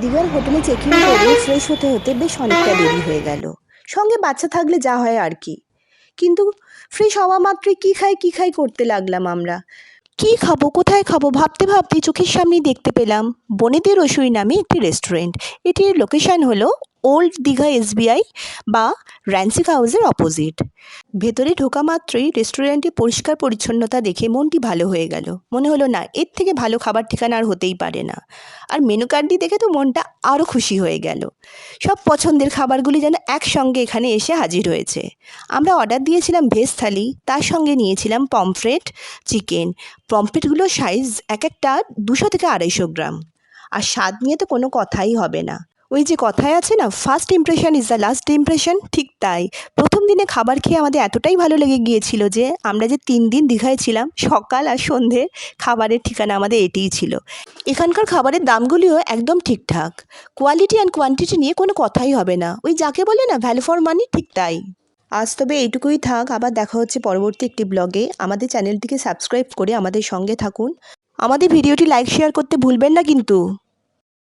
দীঘার হোটেলে চেকিং করে ফ্রেশ হতে হতে বেশ অনেকটা দেরি হয়ে গেল। সঙ্গে বাচ্চা থাকলে যা হয় আর কি। কিন্তু ফ্রেশ হওয়া মাত্রই কী খাই কী খাই করতে লাগলাম আমরা। কি খাব কোথায় খাব ভাবতে ভাবতে চোখের সামনেই দেখতে পেলাম বনেদের রসুই নামে একটি রেস্টুরেন্ট এটির লোকেশন হলো ওল্ড দীঘা এসবিআই বা র্যান্সিক হাউসের অপোজিট। ভেতরে ঢোকা মাত্রই রেস্টুরেন্টে পরিষ্কার পরিচ্ছন্নতা দেখে মনটি ভালো হয়ে গেল। মনে হলো, না, এর থেকে ভালো খাবার ঠিকানা আর হতেই পারে না। আর মেনু কার্ডটি দেখে তো মনটা আরও খুশি হয়ে গেল। সব পছন্দের খাবারগুলি যেন একসঙ্গে এখানে এসে হাজির হয়েছে। আমরা অর্ডার দিয়েছিলাম ভেজ থালি, তার সঙ্গে নিয়েছিলাম পমফ্রেট, চিকেন। পমফ্রেটগুলোর সাইজ এক একটা দুশো থেকে আড়াইশো গ্রাম। আর স্বাদ নিয়ে তো কোনো কথাই হবে না। ওই যে কথায় আছে না first impression is the last impression ঠিক তাই। প্রথম দিনে খাবার খেয়ে আমাদের এতটাই ভালো লেগে গিয়েছিল যে, আমরা যে তিন দিন দীঘায় ছিলাম, সকাল আর সন্ধে খাবারের ঠিকানা আমাদের এটিই ছিল। এখানকার খাবারের দামগুলিও একদম ঠিকঠাক। কোয়ালিটি অ্যান্ড কোয়ান্টিটি নিয়ে কোনো কথাই হবে না। ওই যাকে বলে না ভ্যালু ফর মানি ঠিক তাই। আজ তবে এইটুকুই থাক, আবার দেখা হচ্ছে পরবর্তী একটি ব্লগে। আমাদের চ্যানেলটিকে সাবস্ক্রাইব করে আমাদের সঙ্গে থাকুন। আমাদের ভিডিওটি লাইক শেয়ার করতে ভুলবেন না কিন্তু।